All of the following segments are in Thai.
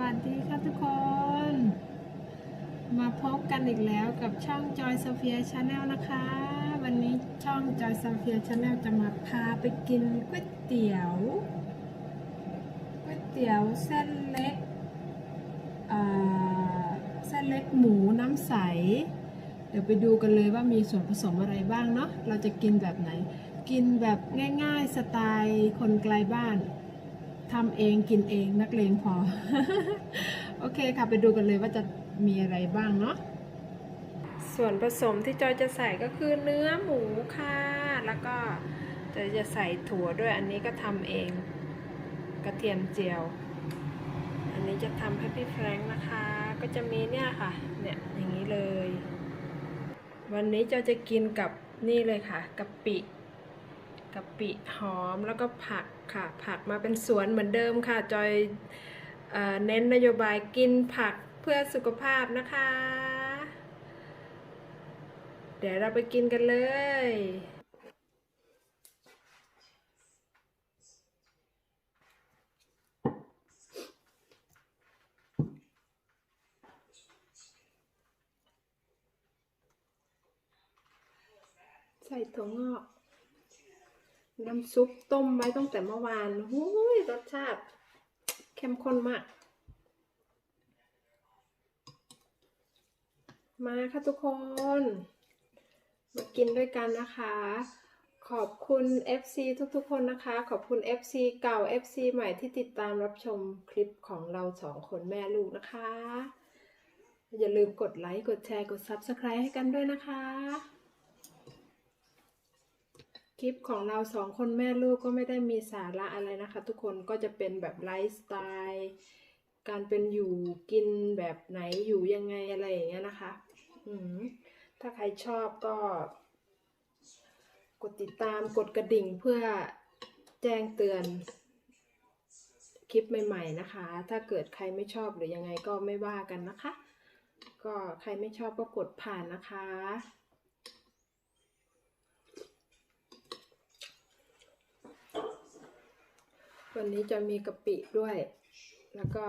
วัสดีค่ะทุกคน มาพบกันอีกแล้วกับช่อง Joy Sophia Channel นะคะ วันนี้ช่อง Joy Sophia Channel จะมาพาไปกินก๋วยเตี๋ยวก๋วยเตี๋ยวเส้นเล็กเส้นเล็กหมูน้ำใส เดี๋ยวไปดูกันเลยว่ามีส่วนผสมอะไรบ้างเนาะเราจะกินแบบไหน กินแบบง่ายๆสไตล์คนไกลบ้าน ทำเองกินเองนักเลงพอ โอเคค่ะไปดูกันเลยว่าจะมีอะไรบ้างเนาะส่วนผสมที่จอยจะใส่ก็คือเนื้อหมูค่ะ แล้วก็จอยจะใส่ถั่วด้วยอันนี้ก็ทำเอง กระเทียมเจียว อันนี้จะทำให้พี่แฟรงค์นะคะ ก็จะมีเนี่ยค่ะ เนี่ยอย่างนี้เลย วันนี้จอยจะกินกับนี่เลยค่ะกะปิ กะปิหอมแล้วก็ผักค่ะ ผักมาเป็นสวนเหมือนเดิมค่ะ จอยเอเน้นนโยบายกินผักเพื่อสุขภาพนะคะ เดี๋ยวเราไปกินกันเลยใส่ถั่วงอก น้ำซุปต้มไว้ตั้งแต่เมื่อวานหูยรสชาติ เข้มข้นมาก มาค่ะทุกคน มากินด้วยกันนะคะ ขอบคุณ FC ทุกๆคนนะคะ ขอบคุณ FC เก่า FC ใหม่ที่ติดตามรับชมคลิปของเราสองคนแม่ลูกนะคะ อย่าลืมกดไลค์ กดแชร์ กด Subscribe ให้กันด้วยนะคะ คลิปของเราสองคนแม่ลูกก็ไม่ได้มีสาระอะไรนะคะ ทุกคนก็จะเป็นแบบไลฟ์สไตล์การเป็นอยู่กินแบบไหนอยู่ยังไงอะไรอย่างเงี้ยนะคะ อืมถ้าใครชอบก็ กดติดตามกดกระดิ่งเพื่อแจ้งเตือน คลิปใหม่ ๆนะคะ ถ้าเกิดใครไม่ชอบหรือยังไงก็ไม่ว่ากันนะคะ ก็ใครไม่ชอบก็กดผ่านนะคะ วันนี้จะมีกะปิด้วย แล้วก็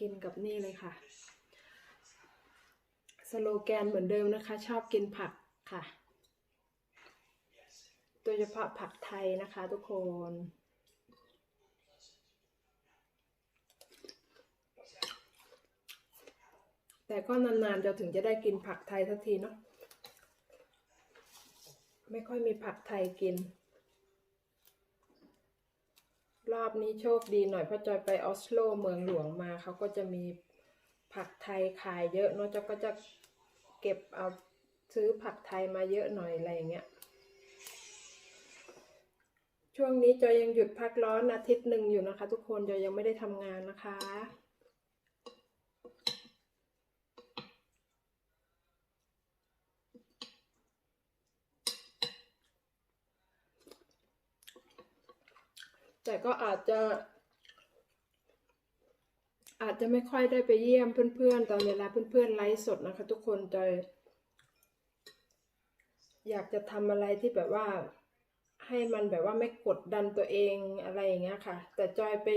กินกับนี่เลยค่ะ สโลแกนเหมือนเดิมนะคะ ชอบกินผักค่ะ โดยเฉพาะผักไทยนะคะทุกคนแต่ก็นานๆจะถึงจะได้กินผักไทยสักทีเนาะ ไม่ค่อยมีผักไทยกิน รอบนี้โชคดีหน่อยเพราะจอยไปออสโลเมืองหลวงมาเขาก็จะมีผักไทยขายเยอะเนาะจอยก็จะเก็บเอาซื้อผักไทยมาเยอะหน่อยอะไรอย่างเงี้ย ช่วงนี้จอยยังหยุดพักร้อนอาทิตย์หนึ่งอยู่นะคะ ทุกคนจอยยังไม่ได้ทำงานนะคะ ก็อาจจะ อาจจะไม่ค่อยได้ไปเยี่ยมเพื่อนๆ ตอนเวลาเพื่อนๆไลฟ์สดนะคะ ทุกคนจอยอยากจะทำอะไรที่แบบว่า ให้มันแบบว่าไม่กดดันตัวเองอะไรอย่างเงี้ยค่ะ แต่จอยไป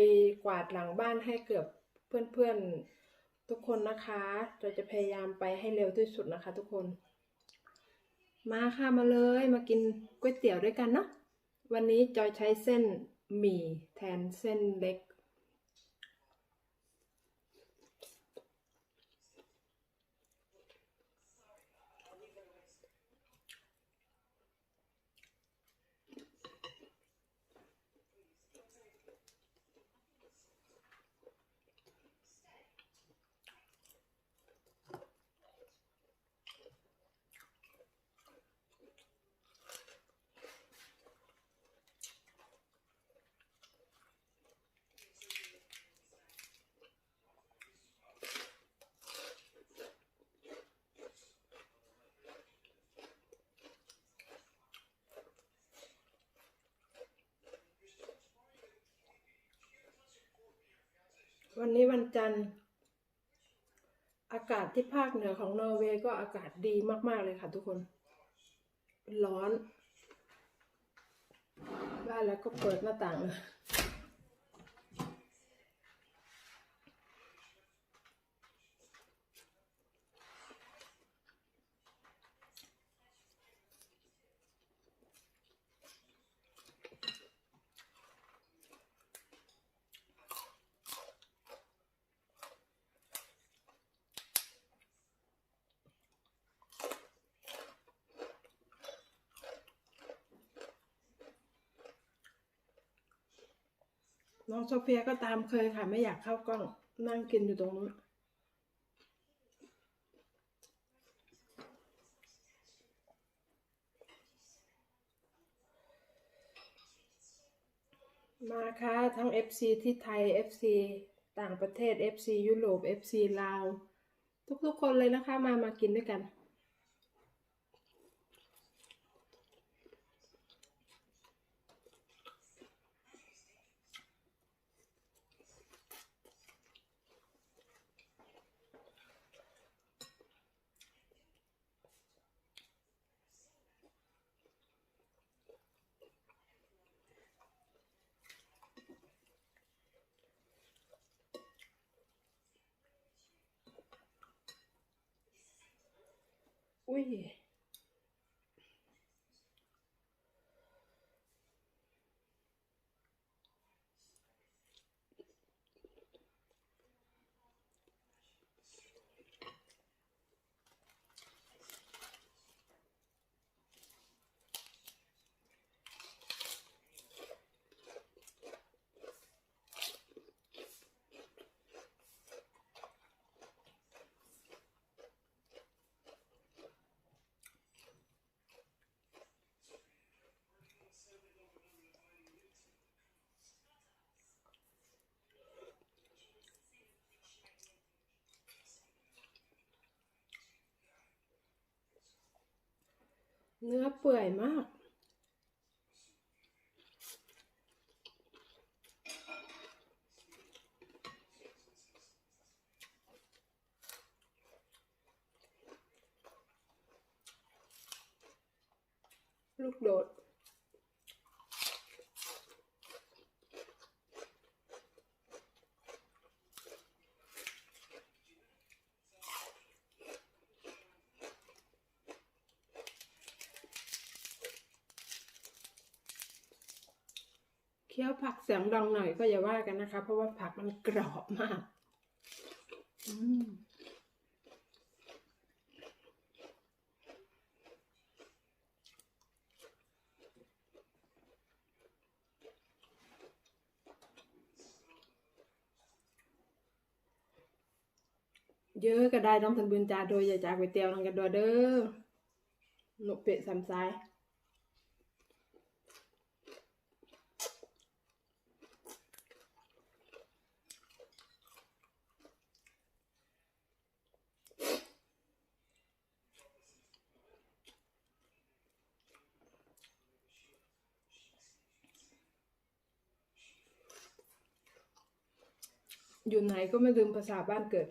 กวาดหลังบ้านให้เกือบเพื่อนๆทุกคนนะคะจอยจะพยายามไปให้เร็วที่สุดนะคะ ทุกคน มาค่ะมาเลยมากินก๋วยเตี๋ยวด้วยกันเนาะวันนี้จอยใช้เส้น หมี่แทนเส้นเล็ก วันนี้วันจันทร์ อากาศที่ภาคเหนือของนอร์เวย์ก็อากาศดีมากๆเลยค่ะทุกคน ร้อน บ้านแล้วก็เปิดหน้าต่างเลย น้องโซเฟียก็ตามเคยค่ะ ไม่อยากเข้ากล้อง นั่งกินอยู่ตรงนู้นมาค่ะ ทั้ง FC ที่ไทย FC ต่างประเทศ FC ยุโรป FC ลาว ทุกๆคนเลยนะคะ มามากินด้วยกัน อุ้ เนื้อเปื่อยมากลูกโดด เคี้ยวผักเสียงดังหน่อยก็อย่าว่ากันนะคะ เพราะว่าผักมันกรอบมากเยอะก็ได้ต้องถึงบุญจาโดยอย่าจากก๋วยเตี๋ยวนังกันดอเด้อหนุเป็ดสามซ้าย อยู่ไหนก็ไม่ลืมภาษาบ้านเกิด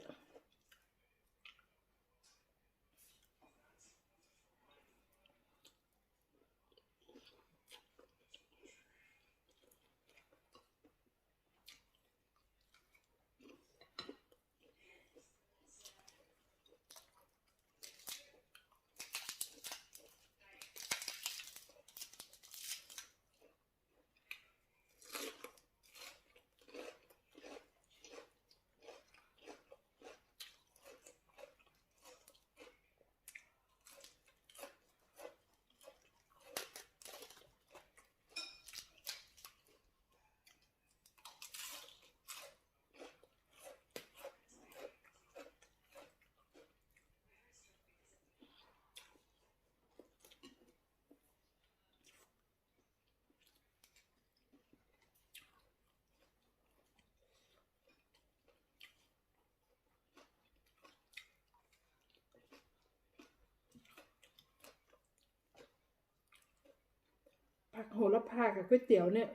โหระพากับก๋วยเตี๋ยวเนี่ย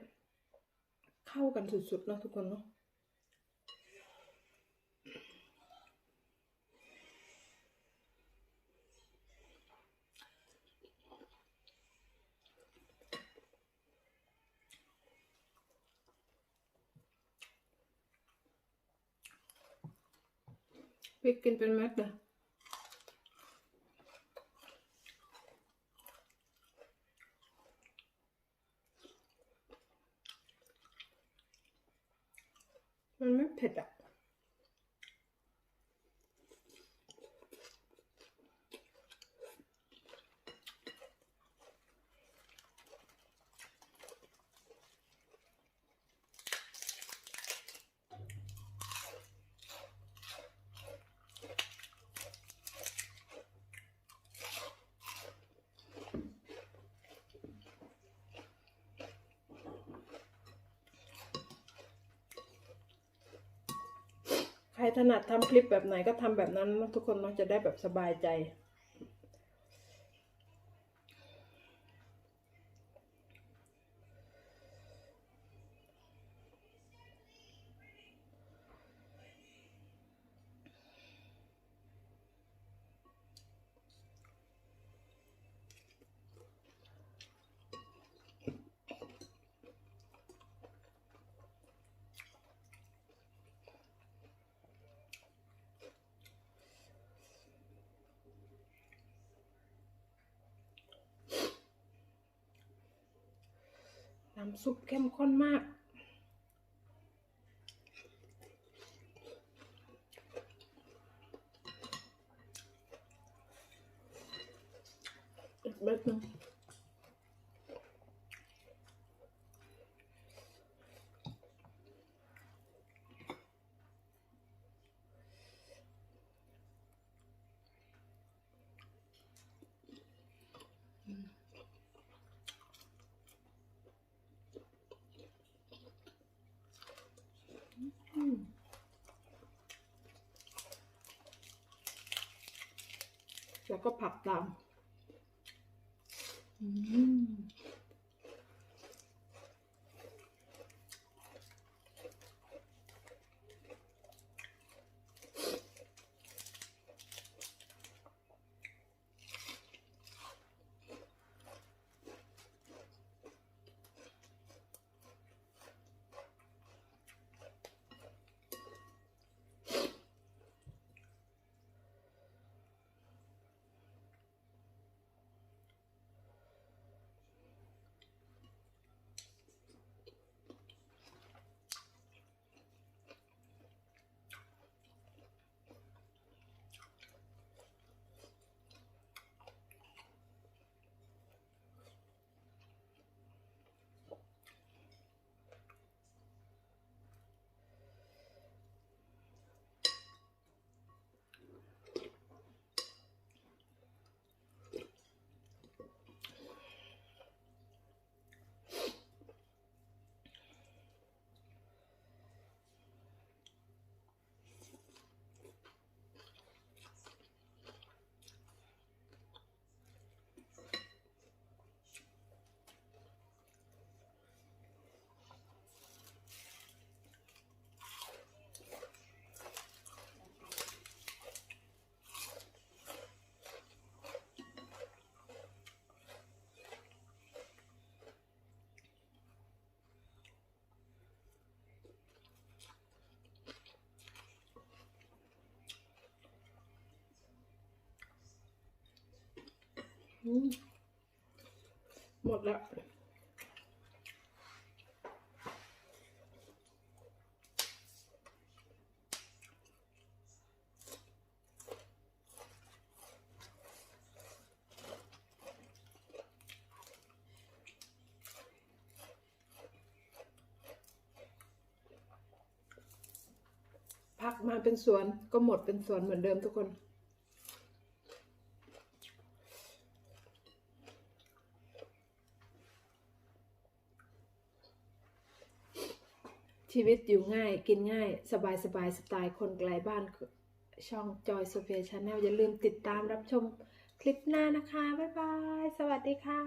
เข้ากันสุดๆเนะทุกคนเนาะพริกกินเป็นเม็ดเลย มั ถนัดทำคลิปแบบไหนก็ทำแบบนั้นทุกคนเนาะจะได้แบบสบายใจ น้ำซุปเข้มข้นมาก อีกเม็ดหนึงอืมแล้ว ก็ผักตาม อืมอืม หมดแล้วพักมาเป็นสวนก็หมดเป็นสวนเหมือนเดิมทุกคน ชีวิตอยู่ง่าย กินง่าย สบายสบายสไตล์คนไกลบ้านช่องจอยโซเฟียชาแนลอย่าลืมติดตามรับชมคลิปหน้านะคะ บ๊ายบาย สวัสดีค่ะ